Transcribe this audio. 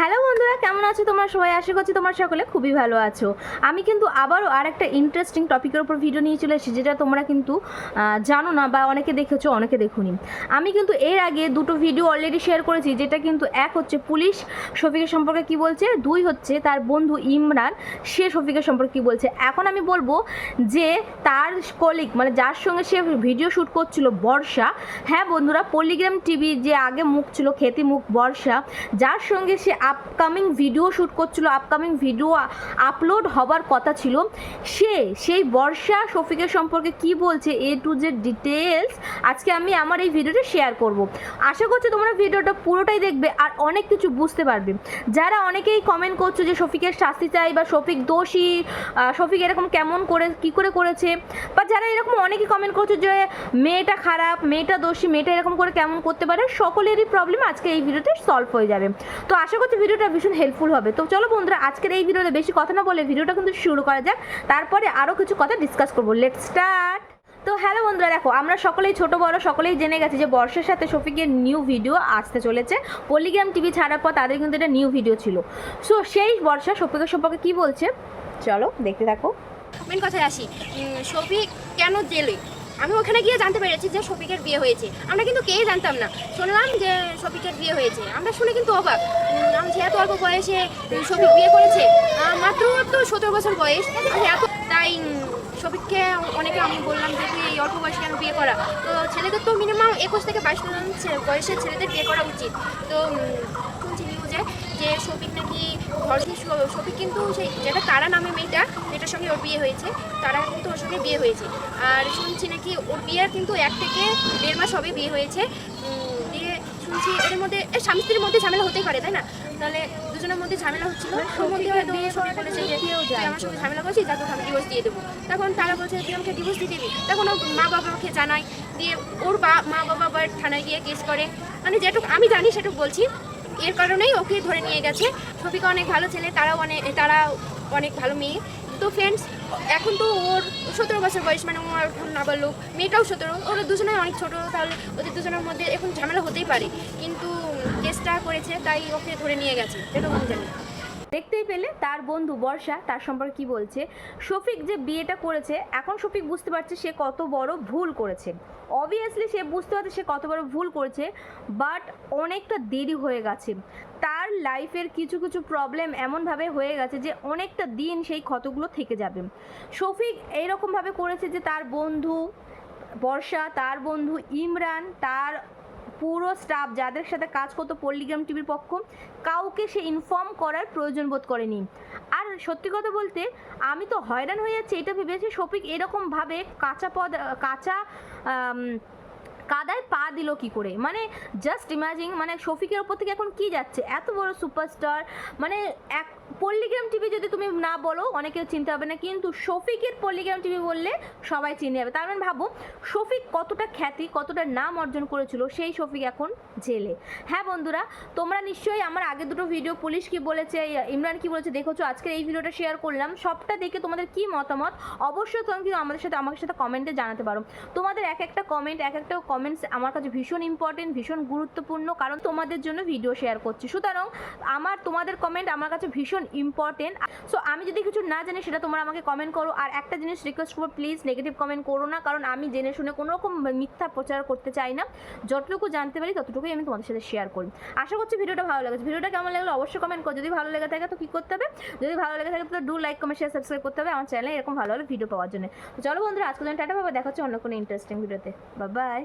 Hello বন্ধুরা, কেমন আছো তোমরা সবাই? আশা করছি তোমার সকলে খুবই ভালো আছো। আমি কিন্তু আবারও আর একটা ইন্টারেস্টিং টপিকের উপর ভিডিও নিয়ে চলে এসেছি, যেটা তোমরা কিন্তু জানো না বা অনেকে দেখেছ, অনেকে দেখুনি। আমি কিন্তু এর আগে দুটো ভিডিও অলরেডি শেয়ার করেছি, যেটা কিন্তু এক হচ্ছে পুলিশ, শফিকের সম্পর্কে কি বলছে, দুই হচ্ছে তার বন্ধু ইমরান, সে শফিকের সম্পর্কে কি বলছে। এখন আমি বলব যে তার কলিগ মানে যার সঙ্গে সে ভিডিও শ্যুট করছিল, বর্ষা হ্যাঁ বন্ধুরা পলিগ্রাম টিভি যে আগে মুখ ছিল, খেতি মুখ, বর্ষা, যার সঙ্গে সে আপকামিং ভিডিও শ্যুট করছিল, আপকামিং ভিডিও আপলোড হবার কথা ছিল। সে সেই বর্ষা শফিকের সম্পর্কে কি বলছে, এ টু জেড ডিটেলস আজকে আমি আমার এই ভিডিওটা শেয়ার করব। আশা করছি তোমরা ভিডিওটা পুরোটাই দেখবে আর অনেক কিছু বুঝতে পারবে। যারা অনেকেই কমেন্ট করছ যে শফিকের শাস্তি চাই বা শফিক দোষী শফিক এরকম কেমন করে, কি করে করেছে, বা যারা এরকম অনেকেই কমেন্ট করছ যে মেয়েটা খারাপ, মেয়েটা দোষী, মেয়েটা এরকম করে কেমন করতে পারে, সকলেরই প্রবলেম আজকে এই ভিডিওতে সলভ হয়ে যাবে। তো আশা করছি ভিডিওটা ভীষণ হেল্পফুল হবে। তো চলো বন্ধুরা, আজকের এই ভিডিওতে বেশি কথা না বলে ভিডিওটা কিন্তু শুরু করা যাক। তারপরে আরও কিছু কথা ডিসকাস করব। লেট স্টার্ট তো হ্যালো বন্ধুরা, দেখো, আমরা সকলেই ছোট, বড়, সকলেই জেনে গেছি যে বর্ষার সাথে শফিকের নিউ ভিডিও আসতে চলেছে। পলিগ্রাম টিভি ছাড়ার পর তাদের কিন্তু এটা নিউ ভিডিও ছিল। সো সেই বর্ষা শফিকের সম্পর্কে কি বলছে? চলো দেখতে থাকো। মেন কথায় আসি। শফিক কেন জেলে? আমি ওখানে গিয়ে জানতে পেরেছি যে শফিকের বিয়ে হয়েছে। আমরা কিন্তু কেই জানতাম না। শুনলাম যে শফিকের বিয়ে হয়েছে। আমরা শুনে কিন্তু অবাক। আমি যেহেতু অল্প বয়সে শফিক বিয়ে করেছে মাত্র তো সতেরো বছর বয়স। এত তাই শফিককে অনেকে আমি বললাম যে, তুই এই অল্প বয়সে কেন বিয়ে করা? তো ছেলেদের তো মিনিমাম একুশ থেকে বাইশ বয়সের ছেলেদের বিয়ে করা উচিত। তো যে শফিক নাকি ধর্ষণ শফিক কিন্তু সেই যেটা তারা নামে মেয়েটা মেয়েটার সঙ্গে ওর বিয়ে হয়েছে। তারা কিন্তু ওর সঙ্গে বিয়ে হয়েছে। আর শুনছি নাকি ওর বিয়ের কিন্তু এক থেকে দেড় মাস হবে বিয়ে হয়েছে। দিয়ে শুনছি এর মধ্যে স্বামী স্ত্রীর মধ্যে ঝামেলা হতেই পারে তাই না? তাহলে দুজনের মধ্যে ঝামেলা হচ্ছিল। ওর মধ্যে হয়তো শফিক বলেছে যে তুই আমার সঙ্গে ঝামেলা করছিস যাতে আমি ডিভোর্স দিয়ে দেবো। তখন তারা বলছে তুই আমাকে ডিভোর্স দিয়ে দিবি। তখন ওর মা বাবাকে জানায় দিয়ে ওর বা মা বাবা আবার থানায় গিয়ে কেস করে। মানে যেটুকু আমি জানি সেটুকু বলছি। এর কারণেই ওকে ধরে নিয়ে গেছে। শফিকা অনেক ভালো ছেলে, তারাও অনেক তারা অনেক ভালো মেয়ে। তো ফ্রেন্ডস এখন তো ওর সতেরো বছর বয়স মানে ওর এখন নাবালক, মেয়েটাও সতেরো, ওরা দুজনে অনেক ছোট, তাহলে ওদের দুজনের মধ্যে এখন ঝামেলা হতেই পারে। কিন্তু কেসটা করেছে, তাই ওকে ধরে নিয়ে গেছে, এটা জানি। দেখতেই পেলে তার বন্ধু বর্ষা, তার সম্পর্কে কি বলছে? শফিক যে বিয়েটা করেছে, এখন শফিক বুঝতে পারছে সে কত বড় ভুল করেছে। অবভিয়াসলি সে বুঝতে পারছে সে কত বড় ভুল করেছে বাট অনেকটা দেরি হয়ে গেছে। তার লাইফের কিছু কিছু প্রবলেম এমনভাবে হয়ে গেছে যে অনেকটা দিন সেই ক্ষতগুলো থেকে যাবে। শফিক এইরকমভাবে করেছে যে তার বন্ধু বর্ষা, তার বন্ধু ইমরান, তার পুরো স্টাফ যাদের সাথে কাজ করতো পল্লিগ্রাম টিভির পক্ষ, কাউকে সে ইনফর্ম করার প্রয়োজন বোধ করেনি। আর সত্যি কথা বলতে, আমি তো হয়রান হয়ে যাচ্ছি, এটা ভেবেছি শফিক এরকমভাবে কাঁচা পদ কাঁচা কাদায় পা দিল কি করে? মানে জাস্ট ইমাজিন মানে শফিকের ওপর থেকে এখন কি যাচ্ছে? এত বড় সুপারস্টার মানে এক পল্লিগ্রাম টিভি যদি তুমি না বলো, অনেকেও চিনতে হবে না, কিন্তু শফিকের পল্লিগ্রাম টিভি বললে সবাই চিনে যাবে। তার মানে ভাবো, শফিক কতটা খ্যাতি, কতটা নাম অর্জন করেছিল সেই শফিক এখন জেলে। হ্যাঁ বন্ধুরা, তোমরা নিশ্চয়ই আমার আগে দুটো ভিডিও পুলিশ কি বলেছে, ইমরান কি বলেছে, দেখেছ? আজকের এই ভিডিওটা শেয়ার করলাম। সবটা দেখে তোমাদের কি মতামত? অবশ্যই তোমরা কিন্তু আমাদের সাথে আমার সাথে কমেন্টে জানাতে পারো। তোমাদের এক একটা কমেন্ট এক একটা কমেন্টস আমার কাছে ভীষণ ইম্পর্টেন্ট ভীষণ গুরুত্বপূর্ণ, কারণ তোমাদের জন্য ভিডিও শেয়ার করছি। সুতরাং আমার, তোমাদের কমেন্ট আমার কাছে ভীষণ ইম্পর্টেন্ট সো আমি যদি কিছু না জানি, সেটা তোমরা আমাকে কমেন্ট করো। আর একটা জিনিস রিকোয়েস্ট করব প্লিজ নেগেটিভ কমেন্ট করো না, কারণ আমি জেনে শুনে কোনো রকম মিথ্যা প্রচার করতে চাই না। যতটুকু জানতে পারি, ততটুকুই আমি তোমাদের সাথে শেয়ার করি। আশা করছি ভিডিওটা ভালো লেগেছে। ভিডিওটা কেমন লাগল অবশ্যই কমেন্ট করো। যদি ভালো লেগে থাকে, তো কী করতে হবে? যদি ভালো লেগে থাকে, তো do like comment share subscribe করতে হবে। আমার চ্যানেলে এরকম ভালো ভালো ভিডিও পাওয়ার জন্য। চলো বন্ধুরা আজকে জন্য টাটা, বাবা। দেখা হচ্ছে অন্য কোনো ইন্টারেস্টিং ভিডিওতে বাই